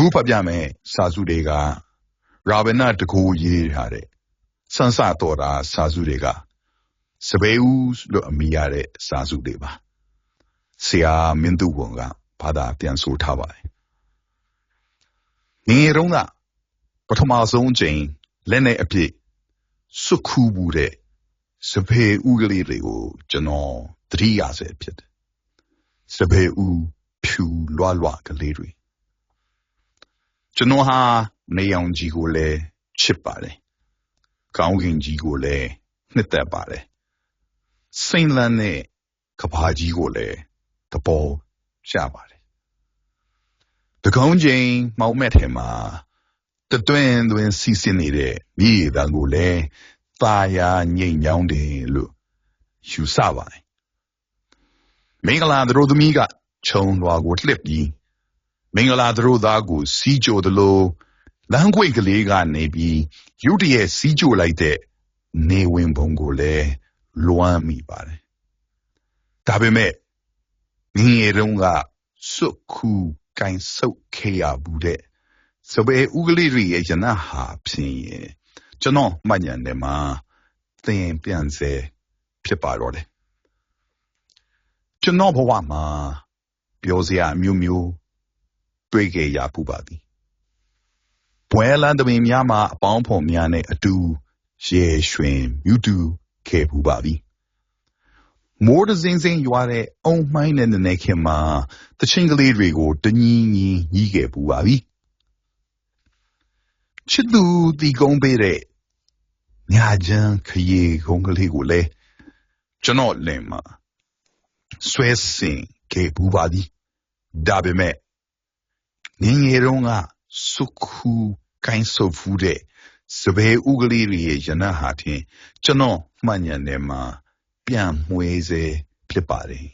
အခုဖတ်ပြမယ်စာစုတွေကရာဘနာတကူရေးထားတဲ့စန်းစတော်တာစာစုတွေကစပယ်ဦးလို့အမိရတဲ့စာစုတွေပါဆရာမင်းသူဝန်ကဘာသာပြန်ဆိုထားပါတယ်ငယ်တုန်းကပထမဆုံးချိန်လက်နဲ့အပြည့်စွတ်ခူးဘူးတဲ့စပယ်ဦးကလေးတွေကိုကျွန်တော်သတိရစေဖြစ်တယ်စပယ်ဦးဖြူလွားလွားကလေးတွေ ကျွန်တော်ဟာနေအောင်ကြီးကိုလည်းချစ်ပါတယ်။ကောင်းကင်ကြီးကိုလည်းနှစ်သက်ပါတယ်။စိမ့်လန်းတဲ့ကဘာကြီးကိုလည်းသဘောကျပါတယ်။တကောင်းချိန်မောင်မဲ့ထဲမှာတတွင်တွင်စီစဉ်နေတဲ့မြေတံကိုလည်းตาယာငိမ့်ညောင်းတယ်လို့ယူဆပါတယ်။မင်္ဂလာတို့သမီးကခြုံလွာကိုလှစ်ပြီး မင်္ဂလာတို့သားကိုစီးကြိုသလိုလမ်းခွေကလေးကနေပြီးရုတ်တရက်စီးကြိုလိုက်တဲ့နေဝင်ပုံကိုလည်းလွမ်းမိပါတယ်ဒါပေမဲ့ငငယ်တုန်းကစွတ်ခုကိုင်ဆုပ်ခေရဘူးတဲ့စပယ်ဥကလေးတွေရဲ့ယနာဟာဖြင့်ရဲ့ကျွန်တော်မှတ်ဉာဏ်ထဲမှာသင်ပြန်စေဖြစ်ပါတော့တယ်ကျွန်တော်ဘဝမှာပြောစရာအမျိုးမျိုး တွေ့ခဲ့ရပူပါသည်ပွဲလန်းသမင်များမှာအပေါင်းဖော်များနဲ့အတူရေရွှင်မြူတူခဲ့ပူပါသည်မိုးတစင်းစင်းရွာတဲ့အုံမှိုင်းနဲ့နေခင်မှာတချင်းကလေးတွေကိုတညီညီညီးခဲ့ပူပါပြီချစ်သူတီကုန်းပေးတဲ့ညာချမ်းခရီးကုန်းကလေးကိုလည်းကျွန်တော်လင်မှာဆွဲဆင်ခဲ့ပူပါသည်ဒါပေမဲ့ ငငယ်တုန်းကစုခုကိုင်းဆုပ်ဖူးတဲ့စပယ်ဥကလေးတွေရဲ့ယနာဟာထင်ကျွန်တော်မှတ်ဉာဏ်ထဲမှာပြန်မွေးစေဖြစ်ပါတယ်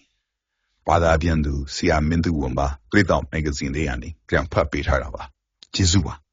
။ဘာသာပြန်သူဆရာမင်းသူဝန်ပါ ပြည်တော်မဂ္ဂဇင်းလေးကနေပြန်ဖတ်ပေးထားတာပါ။ကျေးဇူးပါ။